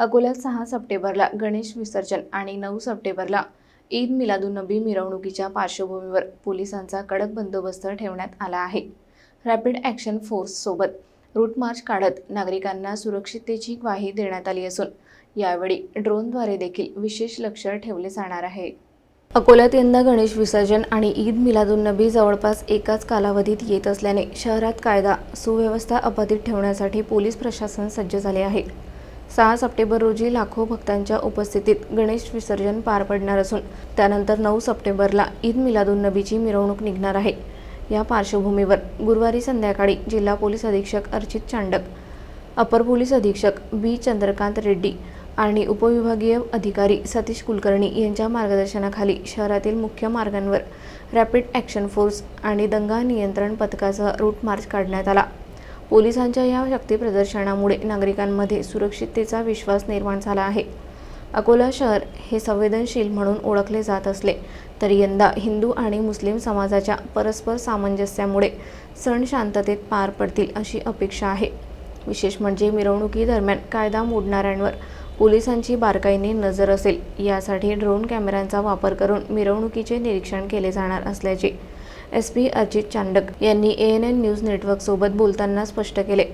अकोल्यात सहा सप्टेंबरला गणेश विसर्जन आणि नऊ सप्टेंबरला ईद मिलादुन्नबी मिरवणुकीच्या पार्श्वभूमीवर पोलिसांचा कडक बंदोबस्त ठेवण्यात आला आहे. रॅपिड ॲक्शन फोर्ससोबत रूट मार्च काढत नागरिकांना सुरक्षिततेची ग्वाही देण्यात आली असून यावेळी ड्रोनद्वारे देखील विशेष लक्ष ठेवले जाणार आहे. अकोल्यात यंदा गणेश विसर्जन आणि ईद मिलादुन्नबी जवळपास एकाच कालावधीत येत असल्याने शहरात कायदा सुव्यवस्था अबाधित ठेवण्यासाठी पोलीस प्रशासन सज्ज झाले आहे. सहा सप्टेंबर रोजी लाखो भक्तांच्या उपस्थितीत गणेश विसर्जन पार पडणार असून त्यानंतर नऊ सप्टेंबरला ईद मिलादुन्नबीची मिरवणूक निघणार आहे. या पार्श्वभूमीवर गुरुवारी संध्याकाळी जिल्हा पोलीस अधीक्षक अर्चित चांडक अपर पोलीस अधीक्षक बी चंद्रकांत रेड्डी आणि उपविभागीय अधिकारी सतीश कुलकर्णी यांच्या मार्गदर्शनाखाली शहरातील मुख्य मार्गांवर रॅपिड ॲक्शन फोर्स आणि दंगा नियंत्रण पथकासह रूट मार्च काढण्यात आला. पोलिसांच्या या शक्तीप्रदर्शनामुळे नागरिकांमध्ये सुरक्षिततेचा विश्वास निर्माण झाला आहे. अकोला शहर हे संवेदनशील म्हणून ओळखले जात असले तरी यंदा हिंदू आणि मुस्लिम समाजाच्या परस्पर सामंजस्यामुळे सण शांततेत पार पडतील अशी अपेक्षा आहे. विशेष म्हणजे मिरवणुकीदरम्यान कायदा मोडणाऱ्यांवर पोलिसांची बारकाईने नजर असेल. यासाठी ड्रोन कॅमेऱ्यांचा वापर करून मिरवणुकीचे निरीक्षण केले जाणार असल्याचे एस पी अजित चांडक यांनी ए एन एन न्यूज नेटवर्कसोबत बोलताना स्पष्ट केले.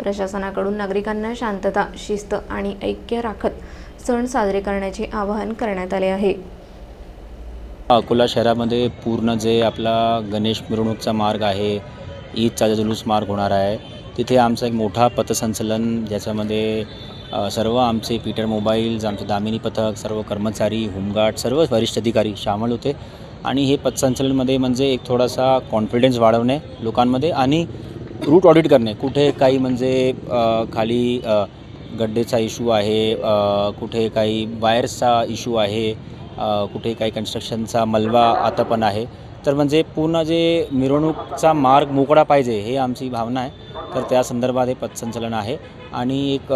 प्रशासनाकडून नागरिकांना शांतता शिस्त आणि ऐक्य राखत सण साजरे करण्याचे आवाहन करण्यात आले आहे. अकोला शहरामध्ये पूर्ण जे आपला गणेश मिरवणूकचा मार्ग आहे ईदचा जुलूस मार्ग होणार आहे तिथे आमचा एक मोठा पथसंचलन ज्याच्यामध्ये सर्व आमचे पीटर मोबाईल्स आमचे दामिनी पथक सर्व कर्मचारी होमगार्ड सर्व वरिष्ठ अधिकारी सामील होते. आणि हे पथसंचलनमध्ये म्हणजे एक थोडासा कॉन्फिडन्स वाढवणे लोकांमध्ये आणि रूट ऑडिट करणे. कुठे काही म्हणजे खाली गड्डेचा इशू आहे कुठे काही वायर्सचा इशू आहे कुठे काही कन्स्ट्रक्शनचा मलबा आता पण आहे. तर म्हणजे पूर्ण जे मिरवणूकचा मार्ग मोकळा पाहिजे हे आमची भावना आहे. तर त्या संदर्भात हे पथसंचलन आहे. आणि एक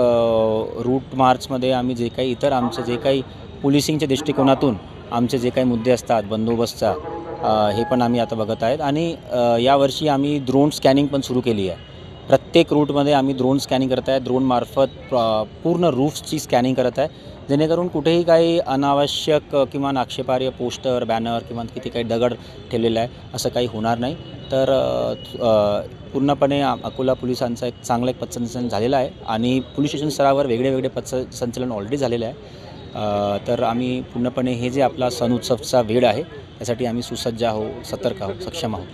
रूट मार्चमध्ये आम्ही जे काही इतर आमचे जे काही पोलिसिंगच्या दृष्टिकोनातून आमचे जे काही मुद्दे असतात बंदोबस्तचा हे पण आम्ही आता बघत आहेत. आणि यावर्षी आम्ही ड्रोन स्कॅनिंग पण सुरू केली आहे. प्रत्येक रूटमध्ये आम्ही ड्रोन स्कॅनिंग करत आहे. ड्रोनमार्फत पूर्ण रूफ्सची स्कॅनिंग करत आहे. जेणेकरून कुठेही काही अनावश्यक किंवा आक्षेपार्ह पोस्टर बॅनर किंवा किती काही दगड ठेवलेलं आहे असं काही होणार नाही. तर पूर्णपणे अकोला पोलिसांचा एक चांगलं एक पथसंचलन झालेलं आहे. आणि पोलीस स्टेशन स्तरावर वेगळे वेगळे पथसंचलन ऑलरेडी झालेलं आहे. तर आम्ही पूर्णपणे हे जे आपला सण उत्सवचा वेळ आहे त्यासाठी आम्ही सुसज्ज आहोत सतर्क आहोत सक्षम आहोत.